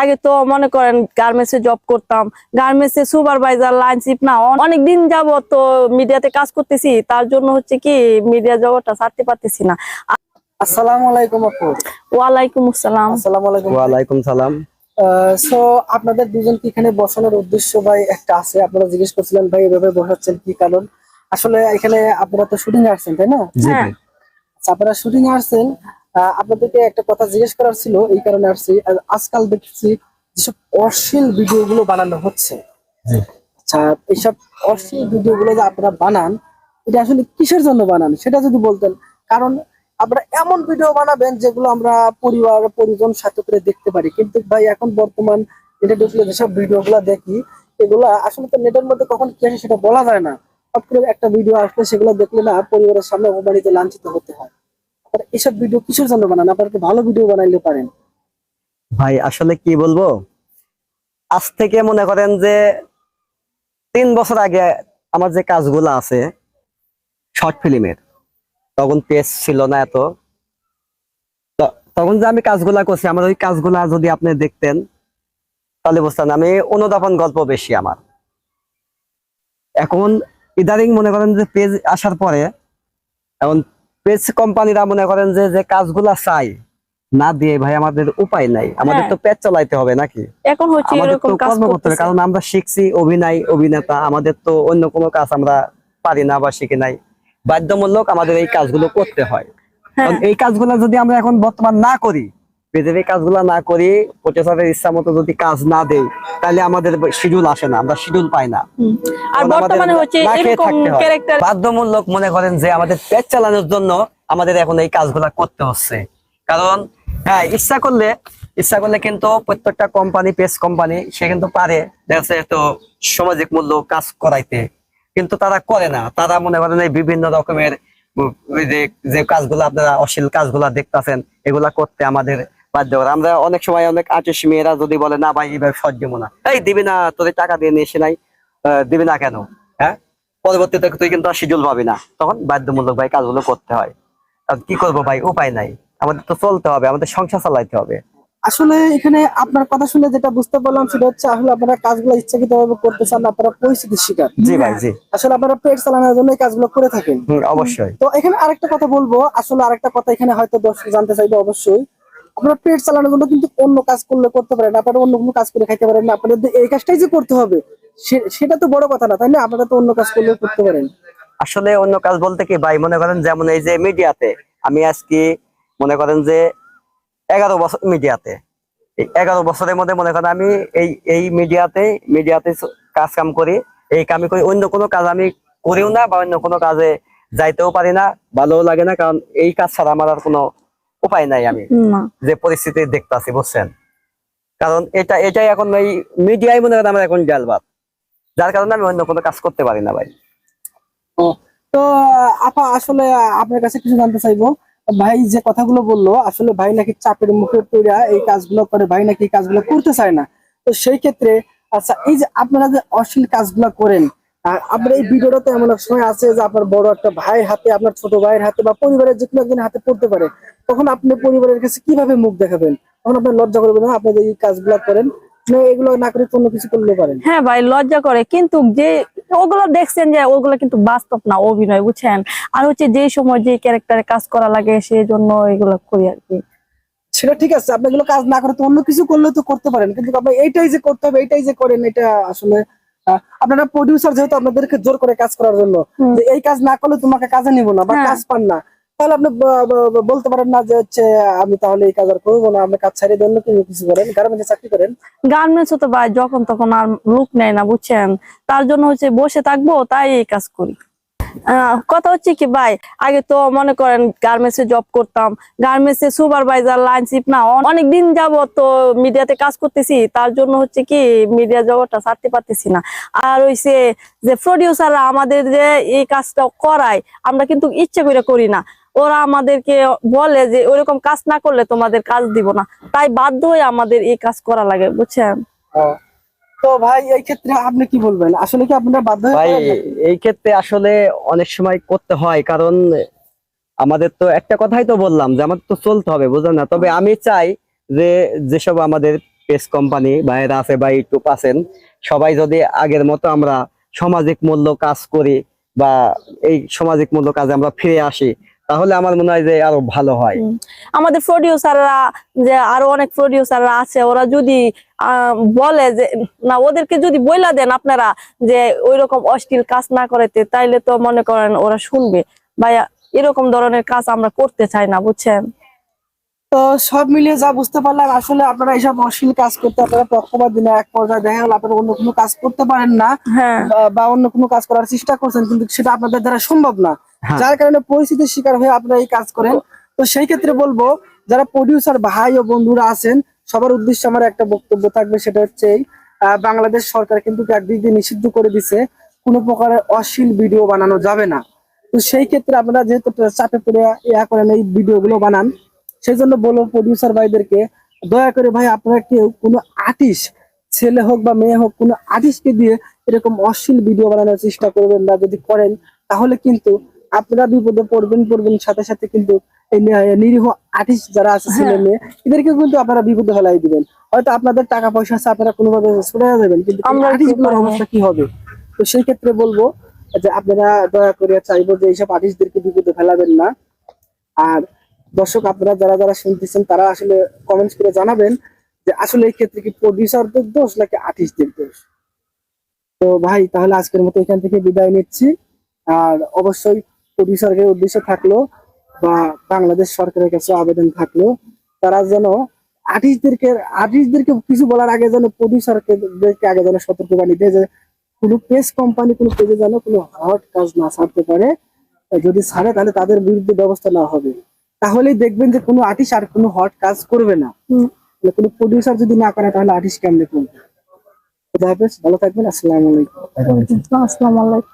আগে তো মনে করেন গার্মেন্টসে জব করতাম গার্মেন্টসে সুপারভাইজার লাইন চিপ না অনেক দিন যাব তো মিডিয়াতে কাজ করতেছি তার জন্য হচ্ছে কি মিডিয়া জগৎটা ছাড়তে পারতেছি না। আসসালামু আলাইকুম আপু। ওয়ালাইকুম আসসালাম। আসসালামু আলাইকুম। ওয়ালাইকুম সালাম। সো আপনাদের দুজনকে এখানে বসানোর উদ্দেশ্য ভাই একটা আছে? আপনারা জিজ্ঞেস করছিলেন ভাই এভাবে বসাচ্ছেন কি কারণ? আসলে এখানে আপনারা তো শুটিং আসছেন তাই না? হ্যাঁ। আচ্ছা, আপনারা শুটিং আসছেন আপনাদেরকে একটা কথা জিজ্ঞেস করার ছিল এই কারণে আসছি। আজকাল দেখছি যেসব অশ্লীল ভিডিও গুলো বানানো হচ্ছে। আচ্ছা এইসব অশ্লীল ভিডিও গুলো যে আপনারা বানান এটা আসলে কিসের জন্য বানান? সেটা যদি বলতেন। কারণ আপনারা এমন ভিডিও বানাবেন যেগুলো আমরা পরিবার পরিজন সাথে করে দেখতে পারি। কিন্তু ভাই এখন বর্তমান এটা ঢুকলে যেসব ভিডিও গুলা দেখি এগুলা আসলে তো নেটের মধ্যে কখন কি আসে সেটা বলা যায় না। হট করে একটা ভিডিও আসলে সেগুলো দেখলে না পরিবারের সামনে অপমানিত লাঞ্ছিত হতে এসব ভিডিও কিসের জন্য বানান? আপনারা ভালো ভিডিও বানাইলে পারেন? ভাই, আসলে কি বলব? আজ থেকে মনে করেন যে তিন বছর আগে আমার যে কাজগুলো আছে শর্ট ফিল্মের তখন পেজ ছিল না এত। তখন যে আমি কাজগুলা করছি, আমার ওই কাজগুলা যদি আপনি দেখতেন, তাহলে বুঝতেন আমি অনুদাপন গল্প বেশি আমার। এখন ইদারিং মনে করেন যে পেজ আসার পরে, এখন পেজ কোম্পানিরা মনে করেন যে যে কাজগুলা চাই না দিয়ে ভাই আমাদের উপায় নাই। আমাদের হ্যাঁ। তো পেট চালাইতে হবে নাকি? এখন হচ্ছে এরকম কাজ করতে হবে কারণ আমরা শিখছি অভিনয় অভিনেতা আমাদের তো অন্য কোনো কাজ আমরা পারি না বা শিখি নাই। বাধ্যমূলক আমাদের এই কাজগুলো করতে হয়। হ্যাঁ। এই কাজগুলো যদি আমরা এখন বর্তমান না করি পেজের এই কাজগুলো না করি প্রচেসরের ইচ্ছা মতো যদি কাজ না দেই তাহলে আমাদের শিডিউল আসে না আমরা শিডিউল পাই না। আর বর্তমানে হচ্ছে এরকম ক্যারেক্টার বাধ্যমূলক মনে করেন যে আমাদের পেট চালানোর জন্য আমাদের এখন এই কাজগুলা করতে হচ্ছে। কারণ হ্যাঁ ইচ্ছা করলে ইচ্ছা করলে কিন্তু প্রত্যেকটা কোম্পানি পেজ কোম্পানি সে কিন্তু পারে দেখা তো সামাজিক মূল্য কাজ করাইতে। কিন্তু তারা করে না। তারা মনে করেন এই বিভিন্ন রকমের যে কাজগুলো আপনারা অশ্লীল কাজগুলা দেখতাছেন এগুলা করতে আমাদের আমরা অনেক সময় অনেক আর্টিস্ট মেয়েরা যদি বলে না ভাই এইভাবে সহ্য না। এই দিবি না তোদের টাকা দিয়ে নিয়ে এসে নাই দিবি না কেন? হ্যাঁ? পরবর্তীতে তুই কিন্তু আর শিডিউল পাবি না। তখন বাধ্যমূলক ভাই কাজগুলো করতে হয়। কি করব ভাই? উপায় নাই। আমাদের তো চলতে হবে আমাদের সংসার চালাইতে হবে। আসলে এখানে আপনার কথা শুনে যেটা বুঝতে পারলাম সেটা হচ্ছে আসলে আপনারা কাজগুলো ইচ্ছাকৃত ভাবে করতে চান না, আপনারা পরিস্থিতির শিকার। জি ভাই জি। আসলে আপনারা পেট চালানোর জন্য এই কাজগুলো করে থাকেন। অবশ্যই। তো এখানে আরেকটা কথা বলব। আসলে আরেকটা কথা এখানে হয়তো দর্শক জানতে চাইবে অবশ্যই। আপনারা পেট চালানোর জন্য কিন্তু অন্য কাজ করলে করতে পারেন আপনারা অন্য কোনো কাজ করে খাইতে পারেন না, আপনাদের এই কাজটাই যে করতে হবে সেটা তো বড় কথা না, তাই না? আপনারা তো অন্য কাজ করলে করতে পারেন। আসলে অন্য কাজ বলতে কি ভাই, মনে করেন যেমন এই যে মিডিয়াতে, আমি আজকে মনে করেন যে এগারো বছর, মিডিয়াতে এগারো বছরের মধ্যে মনে করেন আমি এই এই মিডিয়াতে মিডিয়াতে কাজ কাম করি, এই কামি করি, অন্য কোনো কাজ আমি করিও না বা অন্য কোনো কাজে যাইতেও পারি না, ভালোও লাগে না, কারণ এই কাজ ছাড়া আমার আর কোনো উপায় নাই আমি। যে পরিস্থিতি দেখতাছি বুঝছেন? কারণ এটা এটাই এখন এই মিডিয়াই মনে করেন আমার এখন জালবাদ। যার কারণে আমি অন্য কোনো কাজ করতে পারি না ভাই। তো আপা আসলে আপনার কাছে কিছু জানতে চাইব। ভাই যে কথাগুলো বলল আসলে ভাই নাকি চাপের মুখে পড়ে এই কাজগুলো করে ভাই নাকি এই কাজগুলো করতে চায় না। তো সেই ক্ষেত্রে আচ্ছা এই যে আপনারা যে অশ্লীল কাজগুলো করেন আর আপনার এই ভিডিওটা তো এমন এক সময় আছে যে আপনার বড় একটা ভাইয়ের হাতে আপনার ছোট ভাইয়ের হাতে বা পরিবারের যে কোনো একজনের হাতে পড়তে পারে তখন আপনি পরিবারের কাছে কীভাবে মুখ দেখাবেন? তখন আপনার লজ্জা করবেন না আপনি যে এই কাজগুলো করেন এগুলো না করে অন্য কিছু করলে পারেন। হ্যাঁ ভাই লজ্জা করে। কিন্তু যে ওগুলো দেখছেন যে ওগুলো কিন্তু বাস্তব না অভিনয় বুঝছেন? আর হচ্ছে যে সময় যে ক্যারেক্টারে কাজ করা লাগে সেই জন্য এগুলো করি আর কি। সেটা ঠিক আছে আপনি এগুলো কাজ না করে তো অন্য কিছু করলে তো করতে পারেন। কিন্তু আপনি এইটাই যে করতে হবে এইটাই যে করেন এটা আসলে আপনারা প্রডিউসার যেহেতু আপনাদেরকে জোর করে কাজ করার জন্য যে এই কাজ না করলে তোমাকে কাজে নিব না বা হ্যাঁ। কাজ পান না। তাহলে আপনি বলতে পারেন না যে হচ্ছে আমি তাহলে এই কাজ আর করব না আপনি কাজ ছাড়িয়ে অন্য কিছু করেন গার্মেন্টে চাকরি করেন। গার্মেন্টস তো ভাই যখন তখন আর লোক নেয় না বুঝছেন? তার জন্য হচ্ছে বসে থাকব তাই এই কাজ করি। কথা হচ্ছে কি, ভাই, আগে তো মনে করেন গার্মেন্টস এ জব করতাম গার্মেন্টস এ সুপারভাইজার লাইন চিপ না অনেক দিন যাব তো মিডিয়াতে কাজ করতেছি, তার জন্য হচ্ছে কি মিডিয়া জগৎটা ছাড়তে পারতেছি না। আর হইছে যে প্রডিউসাররা আমাদের যে এই কাজটা করায়, আমরা কিন্তু ইচ্ছে করে করি না। ওরা আমাদেরকে বলে যে, ওইরকম কাজ না করলে তোমাদের কাজ দিব না। তাই বাধ্য হয়ে আমাদের এই কাজ করা লাগে, বুঝছেন? তো ভাই এই ক্ষেত্রে আপনি কি বলবেন? আসলে কি আপনারা বাধ্য ভাই এই ক্ষেত্রে আসলে অনেক সময় করতে হয় কারণ আমাদের তো একটা কথাই তো বললাম যে আমাদের তো চলতে হবে বুঝলেন না? তবে আমি চাই যে যেসব আমাদের পেস কোম্পানি বাইরে আছে বা ইউটিউব আছেন সবাই যদি আগের মতো আমরা সামাজিক মূল্য কাজ করি বা এই সামাজিক মূল্য কাজে আমরা ফিরে আসি তাহলে আমার মনে হয় যে আরও ভালো হয়। আমাদের প্রডিউসাররা যে আরও অনেক প্রডিউসাররা আছে, ওরা যদি বলে যে, না, ওদেরকে যদি বইলা দেন আপনারা যে ওই রকম অশ্লীল কাজ না করেতে তাইলে তো মনে করেন ওরা শুনবে। ভাইয়া, এরকম ধরনের কাজ আমরা করতে চাই না, বুঝছেন? তো সব মিলিয়ে যা বুঝতে পারলাম আসলে আপনারা এইসব অশ্লীল কাজ করতে আপনারা পক্ষপাত দিনে এক পর্যায়ে দেখা গেল আপনারা অন্য কোনো কাজ করতে পারেন না হ্যাঁ। বা- অন্য কোনো কাজ করার চেষ্টা করছেন কিন্তু সেটা আপনাদের দ্বারা সম্ভব না। হ্যাঁ। যার কারণে পরিস্থিতির শিকার হয়ে আপনারা এই কাজ করেন। তো সেই ক্ষেত্রে বলব যারা প্রডিউসার ভাই ও বন্ধুরা আছেন সবার উদ্দেশ্যে আমার একটা বক্তব্য থাকবে সেটা হচ্ছে বাংলাদেশ সরকার কিন্তু একদিক দিয়ে নিষিদ্ধ করে দিছে কোনো প্রকারের অশ্লীল ভিডিও বানানো যাবে না। তো সেই ক্ষেত্রে আপনারা যেহেতু চাপে পড়ে ইয়া করেন এই ভিডিও গুলো বানান সেই জন্য বলব প্রডিউসার ভাইদেরকে দয়া করে ভাই আপনারা কেউ কোনো আর্টিস্ট ছেলে হোক বা মেয়ে হোক কোনো আর্টিস্টকে দিয়ে এরকম অশ্লীল ভিডিও বানানোর চেষ্টা করবেন না যদি করেন তাহলে কিন্তু আপনারা বিপদে পড়বেন পড়বেন সাথে সাথে কিন্তু নিরীহ আর্টিস্ট যারা আছে ছেলে মেয়ে এদেরকে কিন্তু আপনারা বিপদে ফেলাই দিবেন। হয়তো আপনাদের টাকা পয়সা আছে আপনারা কোনোভাবে সরে যাবেন কিন্তু অবস্থা কি হবে? তো সেই ক্ষেত্রে বলব যে আপনারা দয়া করে চাইব যে এইসব আর্টিস্টদেরকে বিপদে ফেলাবেন না। আর দর্শক, আপনারা যারা যারা শুনতেছেন, তারা আসলে কমেন্টস করে জানাবেন যে আসলে এই ক্ষেত্রে কি প্রডিউসারদের দোষ নাকি আর্টিস্টদের দোষ? তো ভাই, তাহলে আজকের মতো এখান থেকে বিদায় নিচ্ছি। আর অবশ্যই প্রডিউসারের উদ্দেশ্য থাকল বা বাংলাদেশ সরকারের কাছে আবেদন থাকল, তারা যেন আর্টিস্টদেরকে আর্টিস্টদেরকে কিছু বলার আগে যেন প্রডিউসারকে আগে যেন সতর্কবাণী দেয় যে কোনো পেজ কোম্পানি কোনো পেজে যেন কোনো হট কাজ না ছাড়তে পারে। যদি ছাড়ে, তাহলে তাদের বিরুদ্ধে ব্যবস্থা নেওয়া হবে। তাহলেই দেখবেন যে কোনো আর্টিস্ট আর কোনো হট কাজ করবে না। হুম। কোনো প্রডিউসার যদি না করে তাহলে আর্টিস্ট কেমনে করবে? খুদা হাফেজ ভালো থাকবেন আসসালামু আলাইকুম। আসসালামু আলাইকুম।